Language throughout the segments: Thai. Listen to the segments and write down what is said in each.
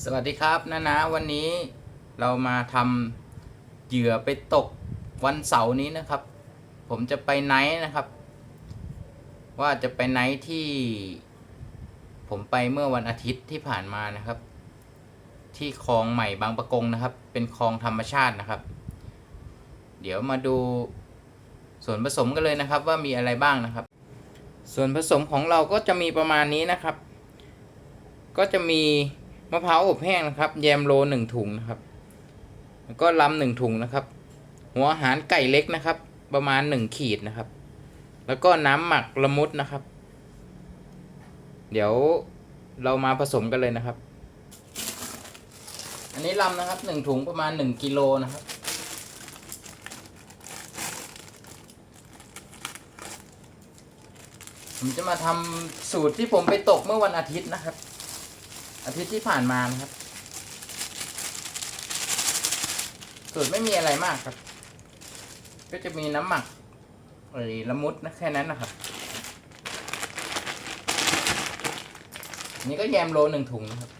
สวัสดีครับนะนะวันนี้เรามาทำเหยื่อไปตกวันเสาร์นี้นะครับ ผมจะไปไนท์นะครับ ว่าจะไปไนท์ที่ ผมไปเมื่อวันอาทิตย์ที่ผ่านมานะครับ ที่คลองใหม่บางประกงนะครับ เป็นคลองธรรมชาตินะครับ เดี๋ยวมาดูส่วนผสมกันเลยนะครับ ว่ามีอะไรบ้างนะครับ ส่วนผสมของเราก็จะมีประมาณนี้นะครับ ก็จะมี มะพร้าวอบแห้งนะครับ แยมโลหนึ่งถุงนะครับ แล้วก็ลำหนึ่งถุงนะครับ หัวอาหารไก่เล็กนะครับ ประมาณหนึ่งขีดนะครับ แล้วก็น้ำหมักละมุดนะครับ เดี๋ยวเรามาผสมกันเลยนะครับ อันนี้ลำนะครับหนึ่งถุงประมาณหนึ่งกิโลนะครับผมจะมาทำสูตรที่ผมไปตกเมื่อวันอาทิตย์นะครับ อาทิตย์ที่ผ่านมานะครับ สูตรไม่มีอะไรมากครับ ก็จะมีน้ำหมักเอ้ยละมุดนะแค่นั้นนะครับ นี่ก็แยมโลหนึ่งถุงนะครับ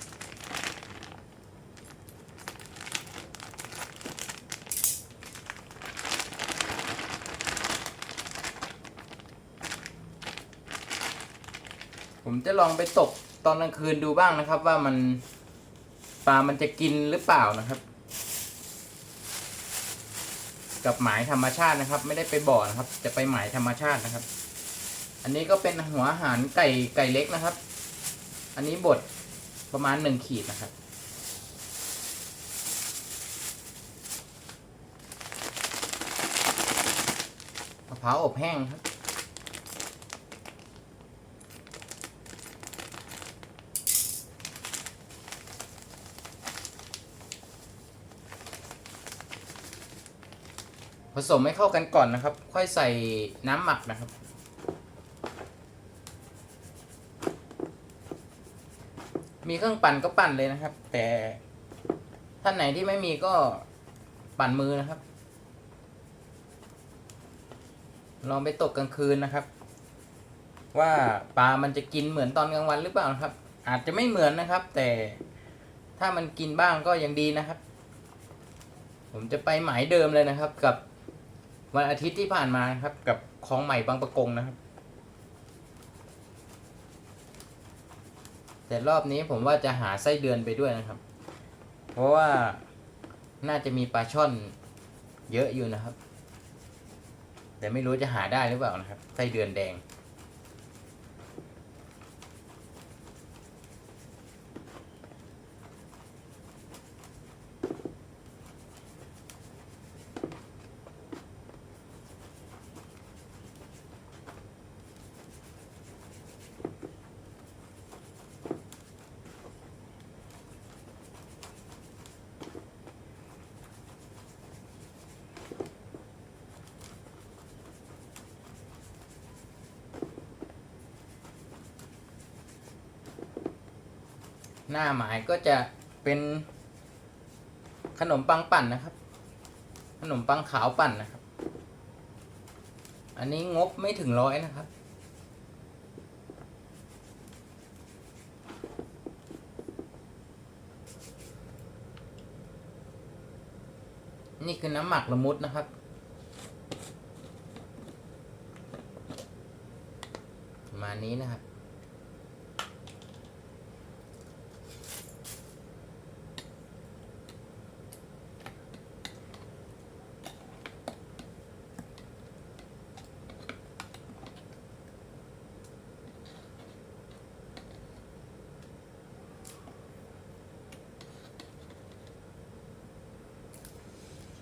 ผมจะลองไปตก ตอนกลางคืนดูบ้างนะครับ ว่ามันปลามันจะกินหรือเปล่านะครับ กับหมายธรรมชาตินะครับ ไม่ได้ไปบ่อนะครับ จะไปหมายธรรมชาตินะครับ อันนี้ก็เป็นหัวอาหารไก่ไก่เล็กนะครับ อันนี้บดประมาณหนึ่งขีดนะครับมะพร้าวอบแห้งครับ ผสมให้เข้ากันก่อนนะครับ ค่อยใส่น้ำหมักนะครับ มีเครื่องปั่นก็ปั่นเลยนะครับ แต่ท่านไหนที่ไม่มีก็ปั่นมือนะครับ ลองไปตกกลางคืนนะครับ ว่าปลามันจะกินเหมือนตอนกลางวันหรือเปล่านะครับ อาจจะไม่เหมือนนะครับ แต่ถ้ามันกินบ้างก็ยังดีนะครับ ผมจะไปหมายเดิมเลยนะครับกับ วันอาทิตย์ที่ผ่านมาครับ กับคลองใหม่บางประกงนะครับ แต่รอบนี้ผมว่าจะหาไส้เดือนไปด้วยนะครับ เพราะว่าน่าจะมีปลาช่อนเยอะอยู่นะครับ แต่ไม่รู้จะหาได้หรือเปล่านะครับไส้เดือนแดง หน้าหมายก็จะเป็นขนมปังปั่นนะครับ ขนมปังขาวปั่นนะครับ อันนี้งบไม่ถึงร้อยนะครับ นี่คือน้ำหมักละมุดนะครับ ประมาณนี้นะครับ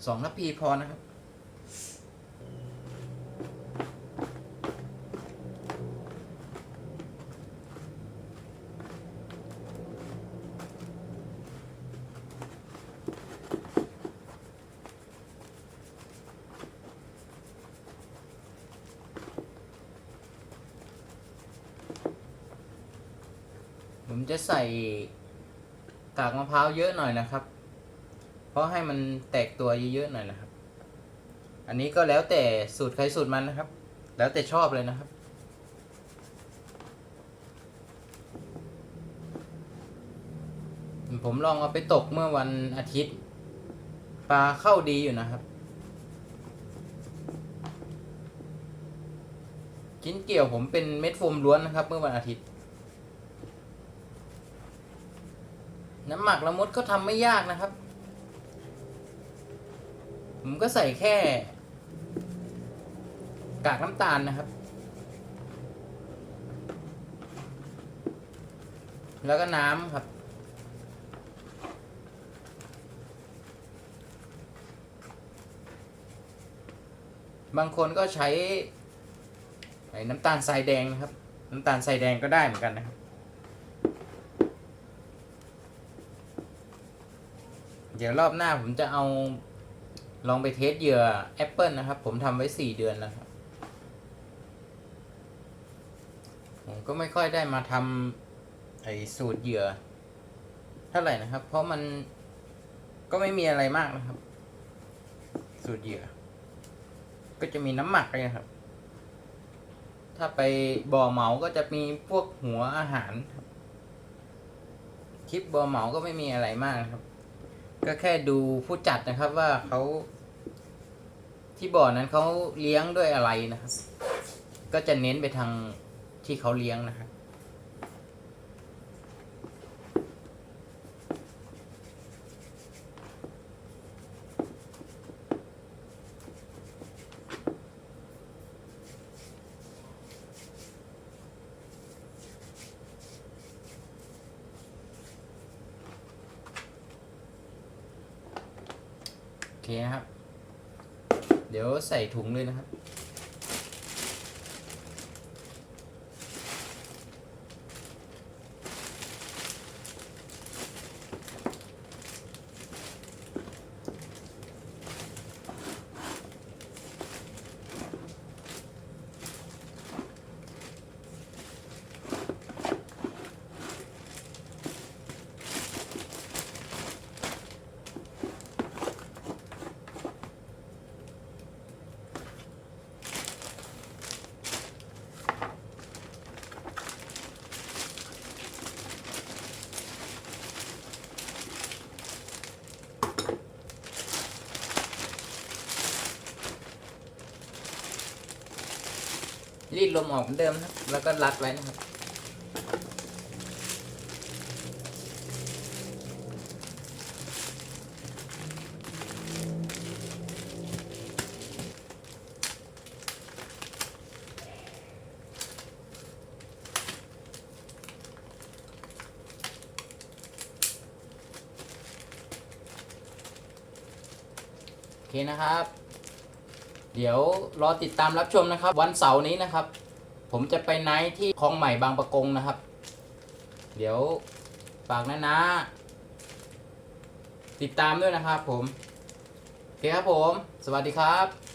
สองทัพพีพอนะครับ ผมจะใส่กากมะพร้าวเยอะหน่อยนะครับ เพราะให้มันแตกตัวเยอะๆหน่อยนะครับ อันนี้ก็แล้วแต่สูตรใครสูตรมันนะครับ แล้วแต่ชอบเลยนะครับ ผมลองเอาไปตกเมื่อวันอาทิตย์ ปลาเข้าดีอยู่นะครับชิ้นเกี่ยวผมเป็นเม็ดโฟมล้วนนะครับ เมื่อวันอาทิตย์น้ำหมักละมุดก็ทำไม่ยากนะครับ ก็ใส่แค่ กากน้ำตาลนะครับ แล้วก็น้ำครับ บางคนก็ใช้น้ำตาลทรายแดงนะครับ น้ำตาลทรายแดงก็ได้เหมือนกันนะครับเดี๋ยวรอบหน้าผมจะเอา ลองไปเทสเหยื่อแอปเปิลนะครับ ผมทำไว้สี่เดือนแล้วครับ ผมก็ไม่ค่อยได้มาทำไอ้สูตรเหยื่อเท่าไหร่นะครับ เพราะมันก็ไม่มีอะไรมากนะครับ สูตรเหยื่อ ก็จะมีน้ำหมักเลยนะครับ ถ้าไปบ่อเหมาก็จะมีพวกหัวอาหารครับคลิปบ่อเหมาก็ไม่มีอะไรมากนะครับ ก็แค่ดูผู้จัดนะครับว่าเขาที่บ่อนั้นเขาเลี้ยงด้วยอะไรนะครับ ก็จะเน้นไปทางที่เขาเลี้ยงนะครับ เคนะครับ เดี๋ยวใส่ถุงเลยนะครับ รีดลมออกเหมือนเดิมนะครับ แล้วก็รัดไว้นะครับ โอเคนะครับ เดี๋ยวรอติดตามรับชมนะครับ วันเสาร์นี้นะครับ ผมจะไปไนท์ที่คลองใหม่บางประกงนะครับ เดี๋ยวฝากนะนะ ติดตามด้วยนะครับผม โอเคครับผม สวัสดีครับ